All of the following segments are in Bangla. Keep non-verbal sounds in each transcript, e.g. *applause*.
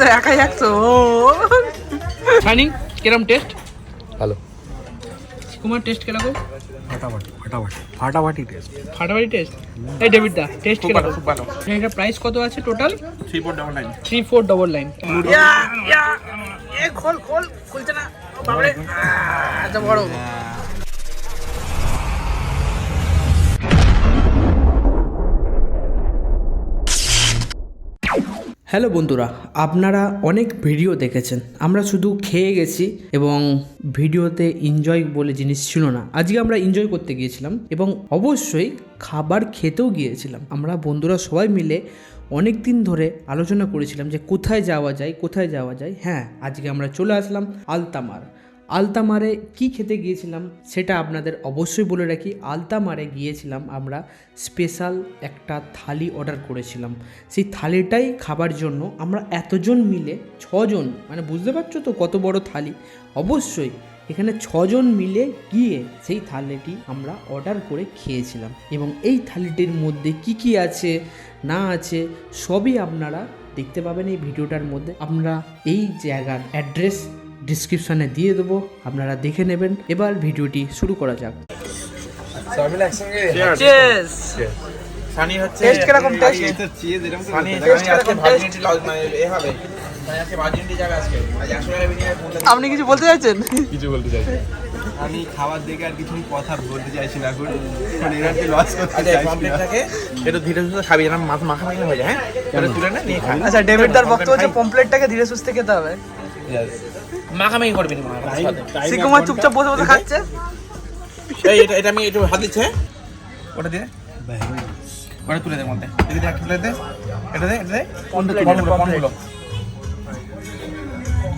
তোর একাই একশো ও শাইনিং কিরম টেস্ট ভালো। কুমার টেস্ট কীরকম? ফাটাফাটি ফাটাফাটি ফাটাফাটি টেস্ট ফাটাফাটি টেস্ট এই ডেভিড দা টেস্ট কীরকম? খুব ভালো। এটা প্রাইস কত আছে total three four double nine three four double nine এ খোল খোল খুলছে না। বাবরে এত বড়। হ্যালো বন্ধুরা, আপনারা অনেক ভিডিও দেখেছেন। আমরা শুধু খেয়ে গেছি এবং ভিডিওতে এনজয় বলে জিনিস ছিল না। আজকে আমরা এনজয় করতে গিয়েছিলাম এবং অবশ্যই খাবার খেতেও গিয়েছিলাম। আমরা বন্ধুরা সবাই মিলে অনেক দিন ধরে আলোচনা করেছিলাম যে কোথায় যাওয়া যায়, কোথায় যাওয়া যায়। হ্যাঁ আজকে আমরা চলে আসলাম আলতামার। আলতামারে কি খেতে গিয়েছিলাম সেটা আপনাদের অবশ্যই বলে রাখি। আলতামারে গিয়েছিলাম আমরা স্পেশাল একটা থালি অর্ডার করেছিলাম। সেই থালিটাই খাবার জন্য আমরা এতজন মিলে ছজন মানে বুঝতে পারছ তো কত বড় থালি? অবশ্যই এখানে ছজন মিলে গিয়ে সেই থালিটি আমরা অর্ডার করে খেয়েছিলাম। এবং এই থালিটির মধ্যে কি কি আছে, না আছে, সবই আপনারা দেখতে পাবেন এই ভিডিওটার মধ্যে। আমরা এই জায়গার অ্যাড্রেস ডিসক্রিপশনে দিয়ে দেবো আপনারা দেখে নেবেন। এবার ভিডিওটি শুরু করা যাক। সানি হচ্ছে কীরকম সানি কীরকম লজ মানে এ হবে। আপনি কিছু বলতে চাইছেন? কিছু বলতে চাই আমি খাবার দেখে আর কিছু কথা বলতে চাইছি না মানে এনার্জি লস করতে আচ্ছা চাইছি একটু ধীরে সুস্থে খাবি যেন মাথা মাখা মাখা হয়ে যায় হ্যাঁ? এটা তুলে না নিয়ে খা। আচ্ছা ডেভিড দার বক্তব্য হচ্ছে পমপ্লেটটাকে ধীরে সুস্থে খেতে হবে. মাখামাখি করবি না সিকুমার চুপচাপ বসে বসে খাচ্ছে? এই এটা এটা আমি একটু হাত দিচ্ছে হ্যাঁ? ওটা দিয়ে ওটা তুলে দে মধ্যে। এদিকে একটা তুলে দে। এটা দে এটা দে। Pomplate। পমগুলো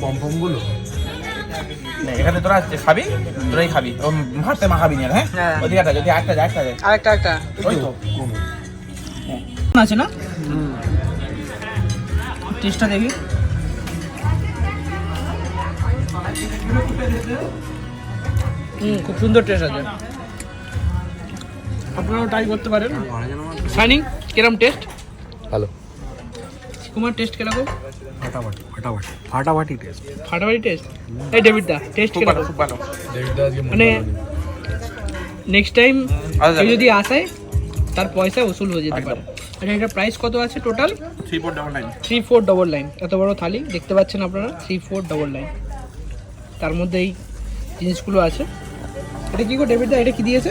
পমপমগুলো নে, এখানে তোরা খাবি তোরাই খাবি। ও ভাতে মাখাবি না হ্যাঁ? হ্যাঁ। ওদিকে একটা যদি একটা যায় একটা যায় আরেকটা। একটা ওই তো। আছে না? টেস্টটা দেখি। হুম খুব সুন্দর টেস্ট আছে। আপনারাও ট্রাই করতে পারেন। শাইনিং কিরম টেস্ট ভালো। কুমার টেস্ট কীরকম? ফাটাফাটি ফাটাফাটি ফাটাফাটি টেস্ট ফাটাফাটি টেস্ট এই ডেভিড দা টেস্ট খুব ভালো কীরকম? খুব ভালো। মানে নেক্সট টাইম আচ্ছা। যদি আসে তার পয়সা উসুল হয়ে যেতে পারে। আচ্ছা। এটা প্রাইস কত আছে total three four double nine three four double nine এত বড় থালি দেখতে পাচ্ছেন আপনারা? থ্রি ফোর ডবল লাইন তার মধ্যে এই জিনিসগুলো আছে। এটা কি গো ডেভিড দা এটা কি দিয়েছে?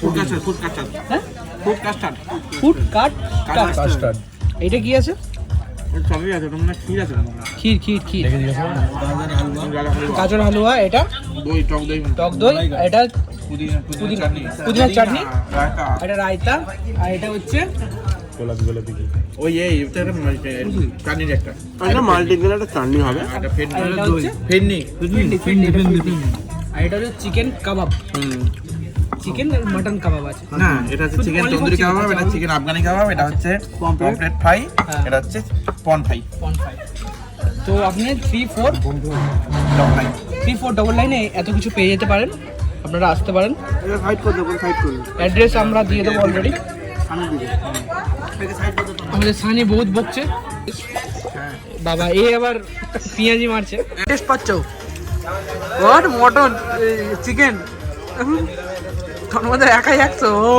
ফুড কাস্টার্ড ফুড হ্যাঁ? Food custard food cut custard এটা কি আছে? সবই আছে তোমরা ক্ষীর আছে ক্ষীর ক্ষীর গাজর হালুয়া এটা? দই টক দই। এটা পুদিনা পুদিনা চাটনি। পুদিনার চাটনি। এটা রায়তা আর এটা হচ্ছে গোলাপি গোলাপি ওই এই এটা একটা চাটনির একটা। এটা মাল্টিগ্রেন একটা চাটনি হবে। আর একটা ফেন্নি এটা হচ্ছে ফেন্নি ফিন্ডি ফিন্ডি ফিন্ডি আর এটা হচ্ছে চিকেন কাবাব। চিকেন আর মাটন কাবাব আছে। না এটা হচ্ছে চিকেন তন্দুরি কাবাব এটা চিকেন আফগানি কাবাব এটা হচ্ছে পমফ্রেট ফ্রাই হ্যাঁ। এটা হচ্ছে পন ফ্রাই ওয়ান ফাইভ তো আপনি three four double nine three four double লাইনে এত কিছু পেয়ে যেতে পারেন। আপনারা আসতে পারেন। এটা সাইড করে দেবো সাইড করে অ্যাড্রেস আমরা দিয়ে দেবো অলরেডি আমাদের সানি বহুত বকছে। বাবা এ আবার পেঁয়াজি মারছে। টেস্ট পাচ্ছ? What mutton chicken. মধ্যে একাই একশো। ও।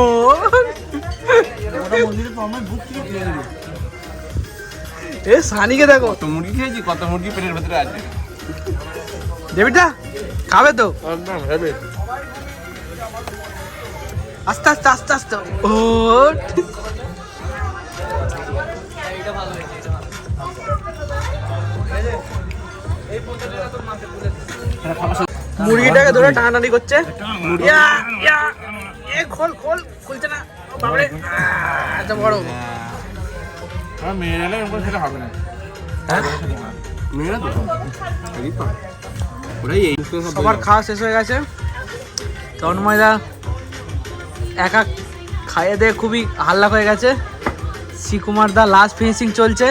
এ সানিকে দেখো। কত মুরগি খেয়েছি কত মুরগি পেটের ভেতরে আছে। ডেভিডা খাবে তো? আস্তে আস্তে আস্তে আস্তে। ও। মুরগিটাকে ধরে টানাটানি করছে। এ খোল খোল খুলছে না। এত বড় সেটা হবে মেয়েরা তো ওরাই এই সবার খাওয়া শেষ হয়ে গেছে। তন্ময়দা একা খাইয়ে দিয়ে খুবই হাল্লা হয়ে গেছে। শ্রীকুমার দা লাস্ট ফিনিশিং চলছে।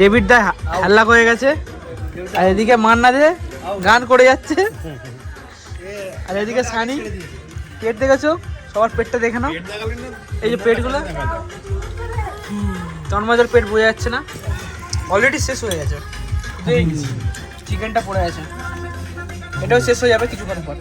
ডেভিড দা হাল্লা হয়ে গেছে। আর এদিকে মান্না দে গান করে যাচ্ছে। *laughs* আর এদিকে সানি পেট দেখেছ? সবার পেটটা দেখে নাও। এই যে পেটগুলো। তন্ময়দার পেট বোঝা যাচ্ছে না। অলরেডি শেষ হয়ে গেছে। চিকেনটা পড়ে আছে। এটাও শেষ হয়ে যাবে কিছুক্ষণ পর।